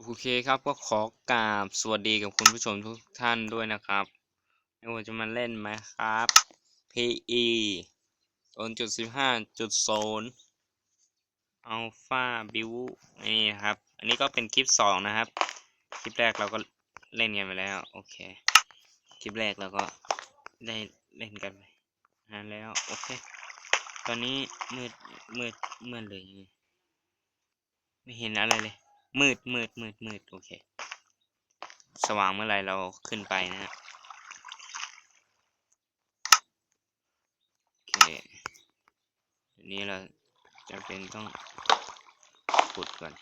โอเคครับก็ขอกราบสวัสดีกับคุณผู้ชมทุกท่านด้วยนะครับไม่ว่าจะมาเล่นไหมครับ PE 0.15.0 Alpha Build นี่ครับ อันนี้ก็เป็นคลิปสองนะครับ คลิปแรกเราก็เล่นกันไปแล้ว โอเค คลิปแรกเราก็ได้เล่นกันไปนานแล้ว โอเค ตอนนี้มืดมืดมืดเลย ไม่เห็นอะไรเลย มืดมืดมืดมืดโอเค สว่างเมื่อไรเราขึ้นไปนะ โอเคทีนี้เราจำเป็นต้องขุดก่อน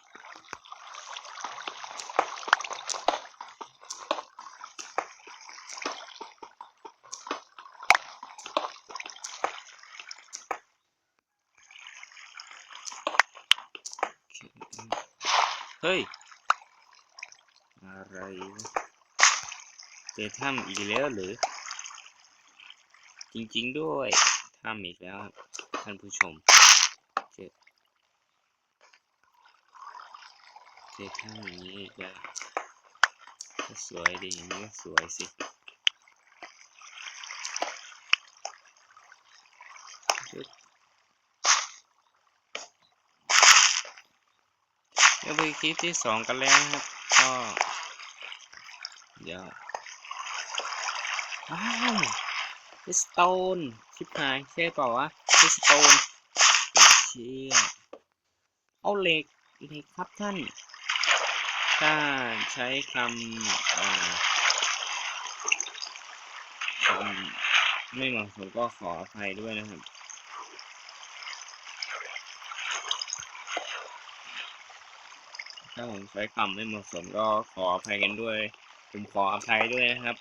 เฮ้ย อะไรเจอถ้ำอีกแล้วหรือ จริงๆด้วยถ้ำอีกแล้วท่านผู้ชม เจอเจอถ้ำอย่างนี้อีกแล้วก็สวยดีอย่างนี้สวยสิ เดี๋ยวไปคลิปที่สองกันแล้วครับก็เดี๋ยวว้าวพิสโตนชิบหายใช่เปล่าวะพิสโตนเชี่ยเอาเหล็กเหล็กครับท่าน ถ้าใช้คำอ่าคำไม่เหมาะสมก็ขออภัยด้วยนะครับ ถ้าผมใช้คำไม่เหมาะสมก็ขออภัยกันด้วย ผมขออภัยด้วยนะครับ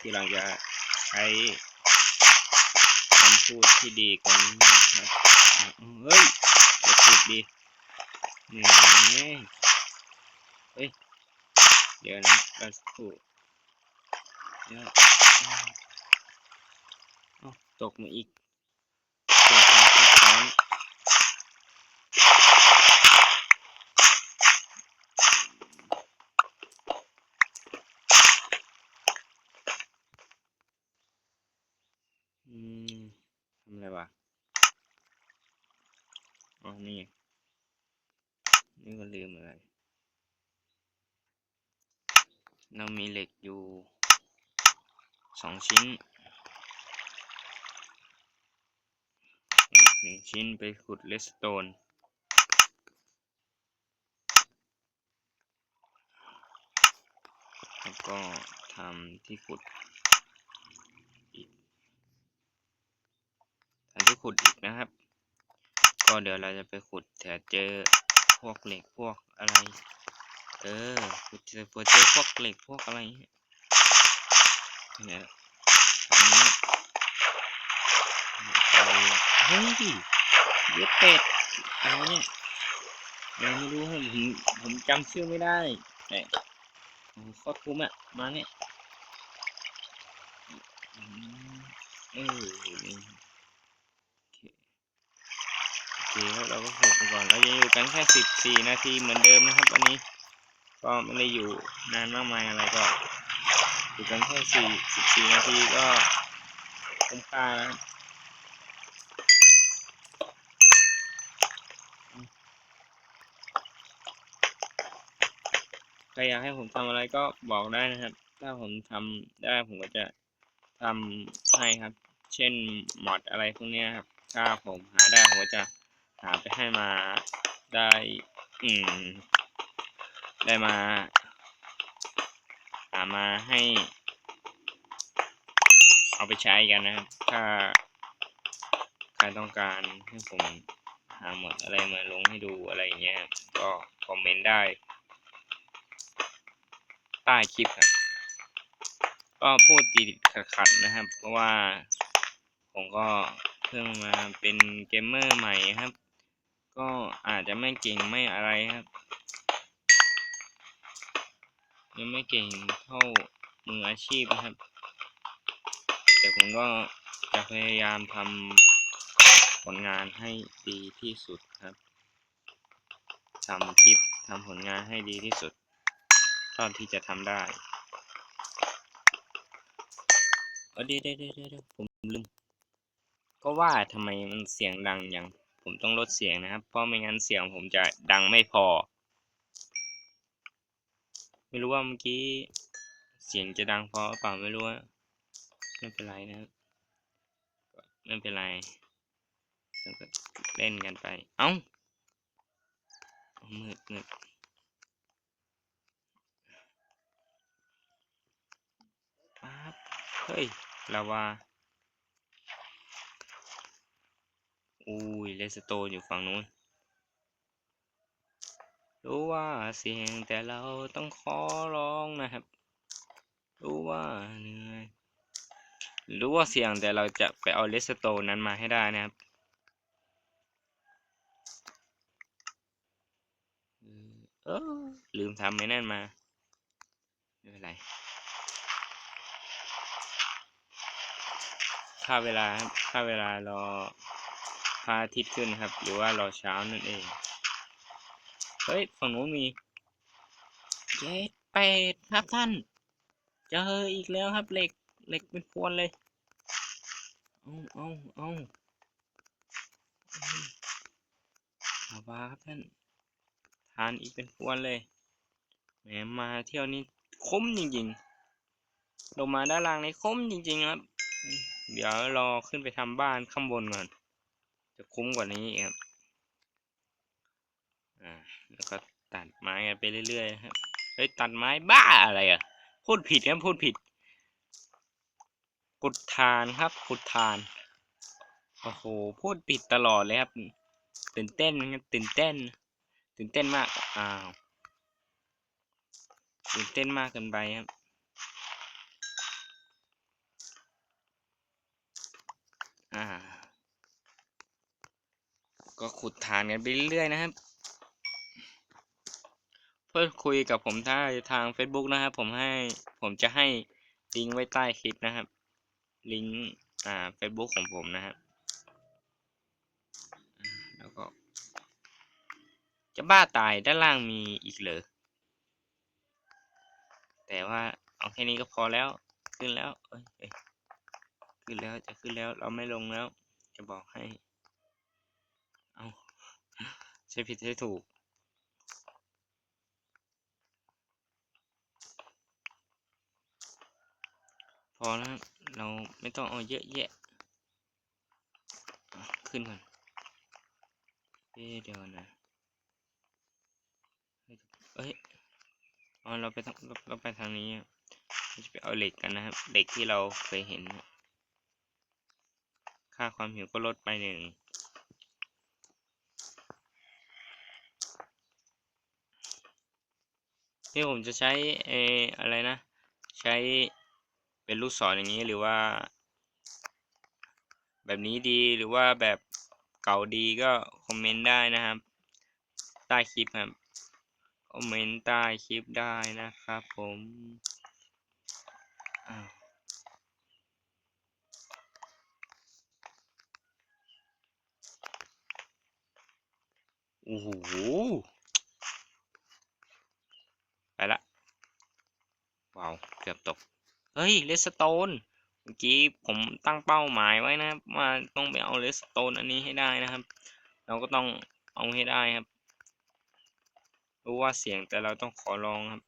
ที่เราจะใช้คำพูดที่ดีกันนะครับเฮ้ยจะพูดดีนี่เฮ้ย เดี๋ยวนะเราสักครู่เดี๋ยวตกมาอีกเสียงฟ้าสะท้อน อืมทำอะไรวะอ๋อ นี่ไงนี่ก็ลืมอะไร เรามีเหล็กอยู่สองชิ้นหนึ่งชิ้นไปขุดเลสโตนแล้วก็ทำที่ขุดอีกทำที่ขุดอีกนะครับ ก็เดี๋ยวเราจะไปขุดแต่เจอพวกเหล็กพวกอะไร เออขุดเจอพอเจอพวกเหล็กพวกอะไรเนี่ยเนี่ยทางนี้เฮ้ยเย็ดเป็ดอะไรเนี่ยยังไม่รู้ผมผมจำชื่อไม่ได้แต่โอ้โหโคตรคุ้มอะมาเนี่ยอืมเออโอเคโอเคเราก็ขุดไปก่อนเรายังอยู่กันแค่สิบสี่นาทีเหมือนเดิมนะครับวันนี้ ก็ไม่ได้อยู่นานมากมายอะไรก็อยู่กันแค่สี่สิบสี่นาทีก็คุ้มค่าแล้วครับใครอยากให้ผมทำอะไรก็บอกได้นะครับ ถ้าผมทำได้ผมก็จะทำให้ครับ เช่นมอดอะไรพวกนี้ครับ ถ้าผมหาได้ผมก็จะหาไปให้มาได้ อืม ได้มาหามาให้ เอาไปใช้กันนะครับ ถ้าใครต้องการให้ผมหาหมดอะไรมาลงให้ดูอะไรอย่างเงี้ยก็คอมเมนต์ได้ ใต้คลิปครับ ก็พูดติดขัดนะครับ เพราะว่าผมก็เพิ่งมาเป็นเกมเมอร์ใหม่ครับ ก็อาจจะไม่เก่งไม่อะไรครับ ยังไม่เก่งเท่ามืออาชีพนะครับ แต่ผมก็จะพยายามทำผลงานให้ดีที่สุดครับทำคลิปทำผลงานให้ดีที่สุดเท่าที่จะทำได้เออเดี๋ยวเดี๋ยวเดี๋ยวเดี๋ยวผมลืม ก็ว่าทำไมมันเสียงดังอย่าง ผมต้องลดเสียงนะครับ เพราะไม่งั้นเสียงผมจะดังไม่พอ ไม่รู้ว่าเมื่อกี้ เสียงจะดังพอหรือเปล่าไม่รู้อะไม่เป็นไรนะครับไม่เป็นไรแล้วก็เล่นกันไป เอ้าเอามืดมืดป๊าบเฮ้ยลาวาอุ้ยเลสโตนอยู่ฝั่งนู้น รู้ว่าเสี่ยงแต่เราต้องขอร้องนะครับ รู้ว่าเหนื่อยรู้ว่าเสี่ยงแต่เราจะไปเอาเลสโตนนั้นมาให้ได้นะครับเออลืมทำไอ้นั่นมาไม่เป็นไรค่าเวลาครับค่าเวลารอพระอาทิตย์ขึ้นครับ หรือว่ารอเช้านั่นเอง เฮ้ย ฝั่งนู้นมีเจ็ดเป็ดครับท่าน เจออีกแล้วครับเหล็กเหล็กเป็นพวนเลย เอาเอาเอาเอาบาครับท่าน ทานอีกเป็นพวนเลย แหมมาเที่ยวนี้คุ้มจริงๆ ลงมาด้านล่างนี่คุ้มจริงๆครับ เดี๋ยวรอขึ้นไปทำบ้านข้างบนก่อน จะคุ้มกว่านี้อีกครับ อ่า แล้วก็ตัดไม้กันไปเรื่อยๆนะครับ เฮ้ย ตัดไม้บ้าอะไรอะ พูดผิดครับพูดผิด กุดทานครับ กุดทาน โอ้โห พูดผิดตลอดเลยครับ ตื่นเต้นครับตื่นเต้น ตื่นเต้นมาก อ้าว ตื่นเต้นมากเกินไปครับอ่าก็ขุดฐานกันไปเรื่อยๆนะครับ พื่อคุยกับผมทางทาง Facebook นะครับ ผมให้ผมจะให้ลิงก์ไว้ใต้คลิปนะครับ ลิงก์อ่า Facebook ของผมนะครับแล้วก็ จะบ้าตายด้านล่างมีอีกเหรอแต่ว่าเอาแค่นี้ก็พอแล้วขึ้นแล้วเอ้ยเอ้ยขึ้นแล้วจะขึ้นแล้วเราไม่ลงแล้ว จะบอกให้ เอาใช่ผิดใช่ถูก พอแล้วเราไม่ต้องเอาเยอะแยะ ขึ้นก่อนเดี๋ยวนะเอ้ยอ๋อเราไปทางเราไปทางนี้เราจะไปเอาเหล็กกันนะครับ เหล็กที่เราเคยเห็น ค่าความหิวก็ลดไปหนึ่งที่ผมจะใช้เอออะไรนะ ใช้ เป็นลูกศรอย่างนี้หรือว่า แบบนี้ดีหรือว่าแบบเก่าดีก็คอมเมนต์ได้นะครับ ใต้คลิปครับคอมเมนต์ใต้คลิปได้นะครับ ผมอ้าวโอ้โหไปละว้าว เกือบตก เฮ้ยเลสโตนเมื่อกี้ผมตั้งเป้าหมายไว้นะครับว่าต้องไปเอาเลสโตนอันนี้ให้ได้นะครับ เราก็ต้องเอาให้ได้ครับรู้ว่าเสียงแต่เราต้องขอลองครับ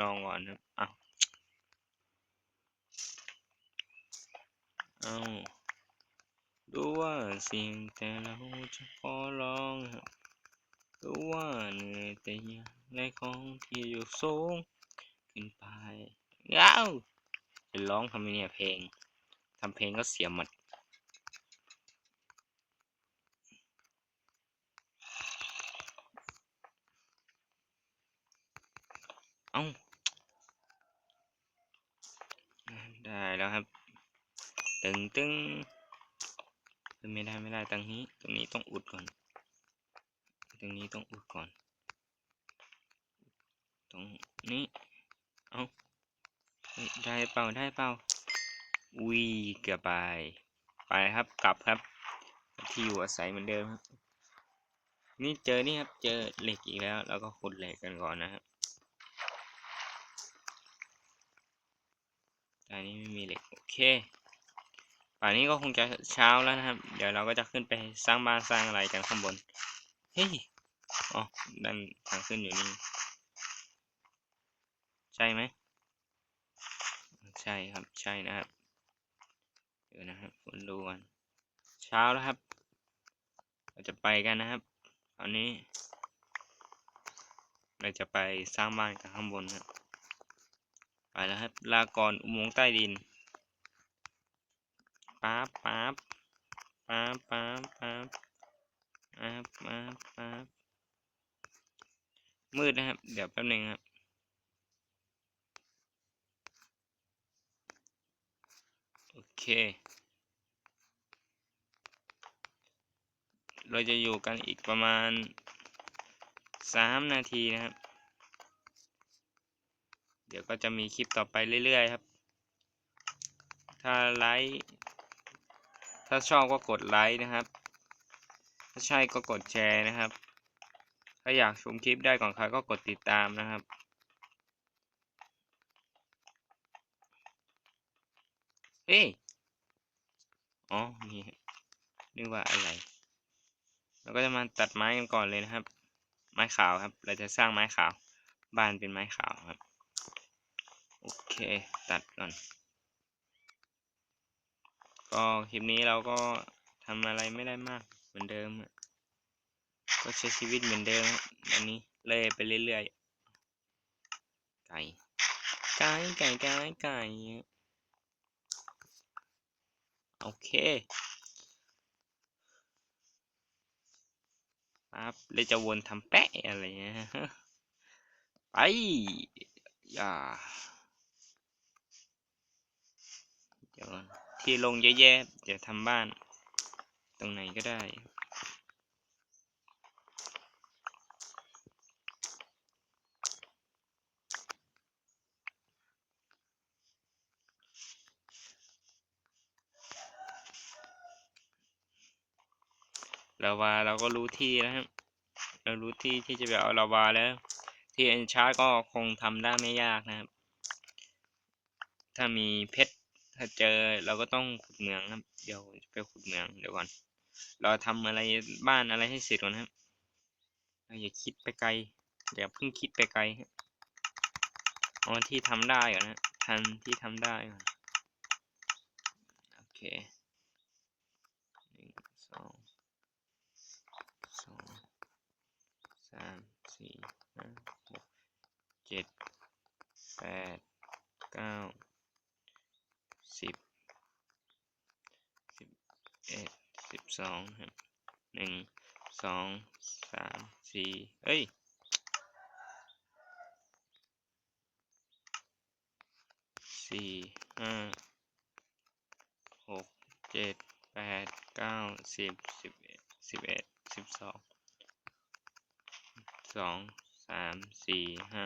ลองก่อนครับอ้าวเอารู้ว่าเสียงแต่เราจะขอลองครับรู้ว่าเหนื่อยแต่ยังในของที่อยู่สูงขึ้นไปย้าว จะร้องทำไมเนี่ยเพลงทำเพลงก็เสียหมดเอ้าได้แล้วครับ ตึงตึงเอ้ยไม่ได้ไม่ได้ตรงนี้ตรงนี้ต้องอุดก่อน ตรงนี้ต้องอุดก่อนตรงนี้เอ้าเฮ้ย ได้เปล่าได้เปล่าอุ้ยเกือบไป ไปครับกลับครับ ที่อยู่อาศัยเหมือนเดิมครับ นี่เจอนี่ครับ เจอเหล็กอีกแล้ว แล้วก็ขุดเหล็กกันก่อนนะครับตอนนี้ไม่มีเหล็กโอเคป่านนี้ก็คงจะเช้าแล้วนะครับ เดี๋ยวเราก็จะขึ้นไปสร้างบ้านสร้างอะไรกันข้างบน เฮ้ย อ๋อ ดันทางขึ้นอยู่นี่ ใช่ไหม ใช่ครับ ใช่นะครับ เดี๋ยวนะครับฝนดูกันเช้าแล้วครับ เราจะไปกันนะครับ ตอนนี้ เราจะไปสร้างบ้านกันข้างบนครับไปแล้วครับ ลากรอุโมงค์ใต้ดินป๊าบป๊าบป๊าบป๊าบป๊าบป๊าบป๊าบมืดนะครับ เดี๋ยวแป๊บนึงครับ โอเค เราจะอยู่กันอีกประมาณสามนาทีนะครับ เดี๋ยวก็จะมีคลิปต่อไปเรื่อย ๆ ครับ ถ้าไลค์ถ้าชอบก็กดไลค์นะครับ ถ้าใช่ก็กดแชร์นะครับ ถ้าอยากชมคลิปได้ก่อนใครก็กดติดตามนะครับ เอ้ย อ๋อนี่นึกว่าอะไร เราก็จะมาตัดไม้กันก่อนเลยนะครับ ไม้ขาวครับ เราจะสร้างไม้ขาว บ้านเป็นไม้ขาวครับ โอเค ตัดก่อน ก็คลิปนี้เราก็ทำอะไรไม่ได้มากเหมือนเดิม ก็ใช้ชีวิตเหมือนเดิมอันนี้เล่อยไปเรื่อยๆ ไก่ ไก่ ไก่ ไก่ไก่ โอเคปั๊บเลยจะวนทำแปะอะไรเงี้ยไปอย่าเดี๋ยวที่ลงเยอะแยะเดี๋ยวทำบ้าน ตรงไหนก็ได้ ลาวาเราก็รู้ที่แล้วครับเรารู้ที่ที่จะไปเอาลาวาแล้ว ที่เอ็นชาร์ก็คงทำได้ไม่ยากนะครับ ถ้ามีเพชรถ้าเจอเราก็ต้องขุดเหมืองครับ เดี๋ยวไปขุดเหมืองเดี๋ยวก่อน เราทำอะไรบ้านอะไรให้เสร็จก่อนครับเราอย่าคิดไปไกลอย่าเพิ่งคิดไปไกลครับเอาที่ทำได้ก่อนนะทันที่ทำได้ก่อนโอเคหนึ่งสอง สองสามสี่ห้าหกเจ็ดแปดเก้าสิบสิบเอ็ดสิบสองครับหนึ่งสองสามสี่เอ้ยสี่ห้าหกเจ็ดแปดเก้าสิบสิบเอ็ดสิบเอ็ดสิบสอง สองสามสี่ห้า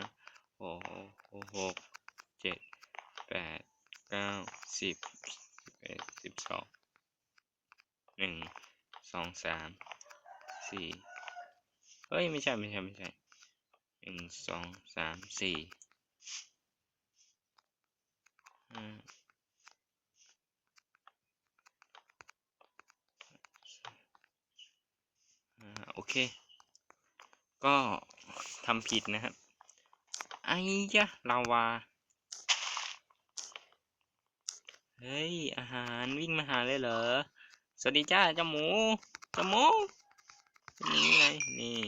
หกหกเจ็ดแปดเก้าสิบสิบเอ็ดสิบสองหนึ่งสองสามสี่เฮ้ย ไม่ใช่ ไม่ใช่ ไม่ใช่หนึ่งสองสามสี่ห้าอ่าโอเค ก็ทำผิดนะครับไอ้ยะลาวา เฮ้ย อาหารวิ่งมาหาเลยเหรอ สวัสดีจ้าเจ้าหมูเจ้าหมูนี่ไงนี่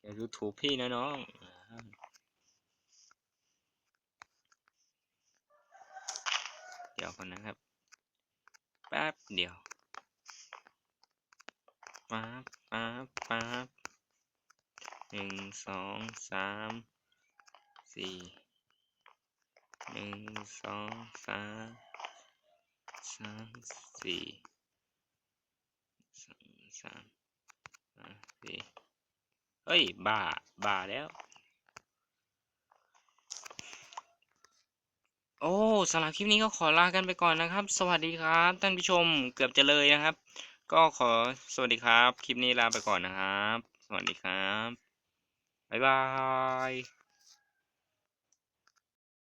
อย่าดูถูกพี่นะน้องเดี๋ยวก่อนนะครับ แป๊บเดียว ป๊าป๊าป๊า หนึ่งสองสามสี่หนึ่งสองสามสามสี่สองสามสามสี่เฮ้ยบ้าบ้าแล้ว โอ้สำหรับคลิปนี้ก็ขอลากันไปก่อนนะครับ สวัสดีครับ ท่านผู้ชมเกือบจะเลยนะครับ ก็ขอสวัสดีครับ คลิปนี้ลาไปก่อนนะครับ สวัสดีครับ บ๊ายบาย